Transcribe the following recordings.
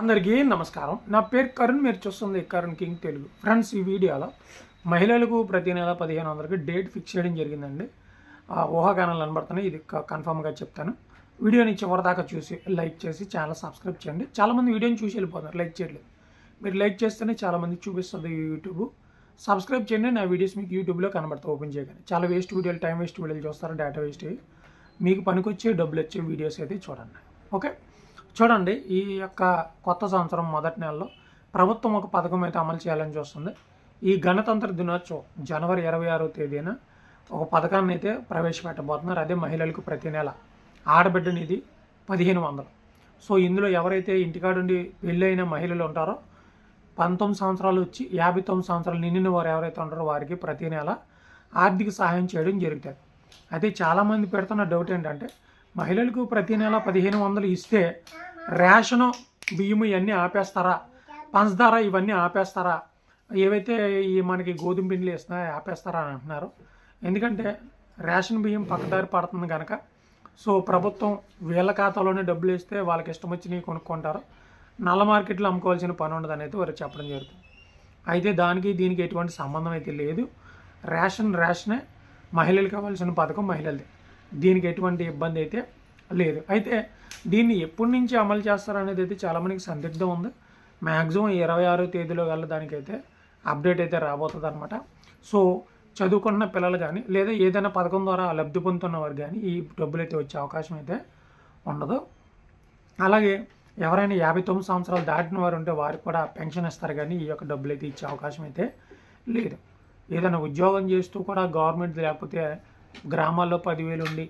అందరికీ నమస్కారం. నా పేరు కరుణ్ మీరు చూస్తుంది కరుణ్ కింగ్ తెలుగు. ఫ్రెండ్స్ ఈ వీడియోలో మహిళలకు ప్రతి నెల పదిహేను వందలకి డేట్ ఫిక్స్ చేయడం జరిగిందండి. ఆ ఊహాగానాలు కనబడుతున్నాయి ఇది కన్ఫామ్గా చెప్తాను. వీడియోని చివరిదాకా చూసి లైక్ చేసి ఛానల్ సబ్స్క్రైబ్ చేయండి. చాలామంది వీడియోని చూసి వెళ్ళిపోతున్నారు లైక్ చేయట్లేదు. మీరు లైక్ చేస్తేనే చాలామంది చూపిస్తుంది యూట్యూబ్. సబ్స్క్రైబ్ చేయండి నా వీడియోస్ మీకు యూట్యూబ్లో కనబడతాయి ఓపెన్ చేయగానే. చాలా వేస్ట్ వీడియోలు టైం వేస్ట్ వీడియోలు చూస్తారు డేటా వేస్ట్. అయ్యి మీకు పనికొచ్చే డబ్బులు వచ్చే వీడియోస్ అయితే చూడండి. ఓకే? చూడండి ఈ యొక్క కొత్త సంవత్సరం మొదటి నెలలో ప్రభుత్వం ఒక పథకం అయితే అమలు చేయాలని చూస్తుంది. ఈ గణతంత్ర దినోత్సవం జనవరి ఇరవై ఆరో తేదీన ఒక పథకాన్ని అయితే ప్రవేశపెట్టబోతున్నారు. అదే మహిళలకు ప్రతి నెల ఆడబిడ్డ నిధి పదిహేను వందలు. సో ఇందులో ఎవరైతే ఇంటికాడుండి పెళ్ళైన మహిళలు ఉంటారో పంతొమ్మిది సంవత్సరాలు వచ్చి యాభై తొమ్మిది సంవత్సరాలు నిండిన వారు ఎవరైతే ఉంటారో వారికి ప్రతి నెల ఆర్థిక సహాయం చేయడం జరుగుతుంది. అయితే చాలామంది పెడుతున్న డౌట్ ఏంటంటే మహిళలకు ప్రతి నెల పదిహేను వందలు ఇస్తే రేషను బియ్యము ఇవన్నీ ఆపేస్తారా? పంచదార ఇవన్నీ ఆపేస్తారా? ఏవైతే ఈ మనకి గోధుమ పిండిలు ఇస్తున్నాయో ఆపేస్తారా అని అంటున్నారు. ఎందుకంటే రేషన్ బియ్యం పక్కదారి పడుతుంది కనుక సో ప్రభుత్వం వీళ్ళ ఖాతాలోనే డబ్బులు వేస్తే వాళ్ళకి ఇష్టం వచ్చినవి కొనుక్కుంటారు. నల్ల మార్కెట్లో అమ్ముకోవాల్సిన పని ఉండదు అనేది వారు చెప్పడం జరుగుతుంది. అయితే దానికి దీనికి ఎటువంటి సంబంధం అయితే లేదు. రేషన్ రేషనే మహిళలకు కావాల్సిన పథకం మహిళలది. దీనికి ఎటువంటి ఇబ్బంది అయితే లేదు. అయితే దీన్ని ఎప్పటి నుంచి అమలు చేస్తారనేది అయితే చాలామందికి సందిగ్ధం ఉంది. మ్యాక్సిమం ఇరవై ఆరో తేదీలో గల దానికైతే అప్డేట్ అయితే రాబోతుంది అనమాట సో చదువుకున్న పిల్లలు కానీ లేదా ఏదైనా పథకం ద్వారా లబ్ధి పొందుతున్న వారు కానీ ఈ డబ్బులు అయితే వచ్చే అవకాశం అయితే ఉండదు. అలాగే ఎవరైనా యాభై తొమ్మిది సంవత్సరాలు దాటిన వారు ఉంటే వారికి కూడా పెన్షన్ ఇస్తారు కానీ ఈ యొక్క డబ్బులు అయితే ఇచ్చే అవకాశం అయితే లేదు. ఏదైనా ఉద్యోగం చేస్తూ కూడా గవర్నమెంట్ లేకపోతే గ్రామాల్లో పదివేలు ఉండి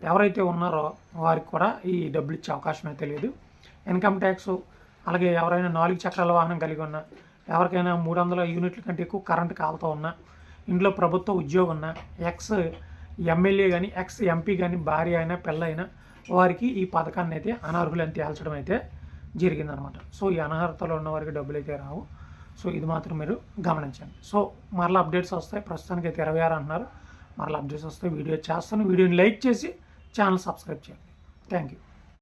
ఎవరైతే ఉన్నారో వారికి కూడా ఈ డబ్బులు ఇచ్చే అవకాశం అయితే లేదు. ఇన్కమ్ ట్యాక్స్ అలాగే ఎవరైనా నాలుగు చక్రాల వాహనం కలిగి ఉన్నా ఎవరికైనా మూడు వందల యూనిట్ల కంటే ఎక్కువ కరెంట్ కాలుతూ ఉన్నా ఇంట్లో ప్రభుత్వ ఉద్యోగం ఉన్నా ఎక్స్ ఎమ్మెల్యే కానీ ఎక్స్ ఎంపీ కానీ భార్య అయినా పిల్ల అయినా వారికి ఈ పథకాన్ని అయితే అనర్హులని తేల్చడం అయితే జరిగిందనమాట. సో ఈ అనర్హతలో ఉన్న వారికి డబ్బులు అయితే రావు. సో ఇది మాత్రం మీరు గమనించండి. సో మరలా అప్డేట్స్ వస్తాయి. ప్రస్తుతానికి అయితే ఇరవై ఆరు అంటున్నారు. మరలా అప్డేట్స్ వస్తే వీడియో చేస్తాను. వీడియోని లైక్ చేసి ఛానల్ సబ్స్క్రైబ్ చేయండి. Thank you